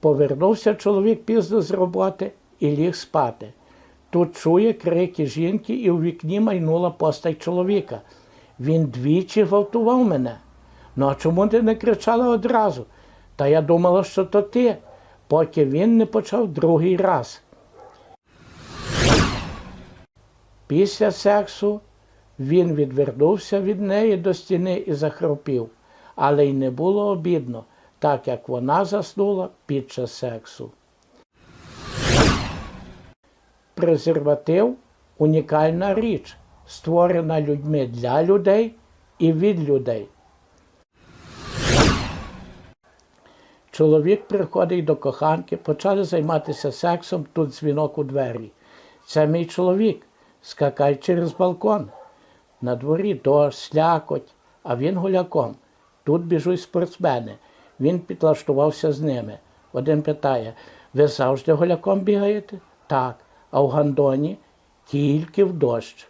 Повернувся чоловік пізно з роботи і ліг спати. Тут чує крики жінки, і у вікні майнула постать чоловіка. Він двічі гвалтував мене. Ну а чому ти не кричала одразу? Та я думала, що то ти, поки він не почав другий раз. Після сексу він відвернувся від неї до стіни і захропів, але й не було обідно, так як вона заснула під час сексу. Презерватив унікальна річ, створена людьми для людей і від людей. Чоловік приходить до коханки, почали займатися сексом, тут дзвінок у двері. Це мій чоловік, скакай через балкон. На дворі дощ, слякоть, а він гуляком. Тут біжуть спортсмени. Він підлаштувався з ними. Один питає: ви завжди гуляком бігаєте? Так. А в гандоні тільки в дощ.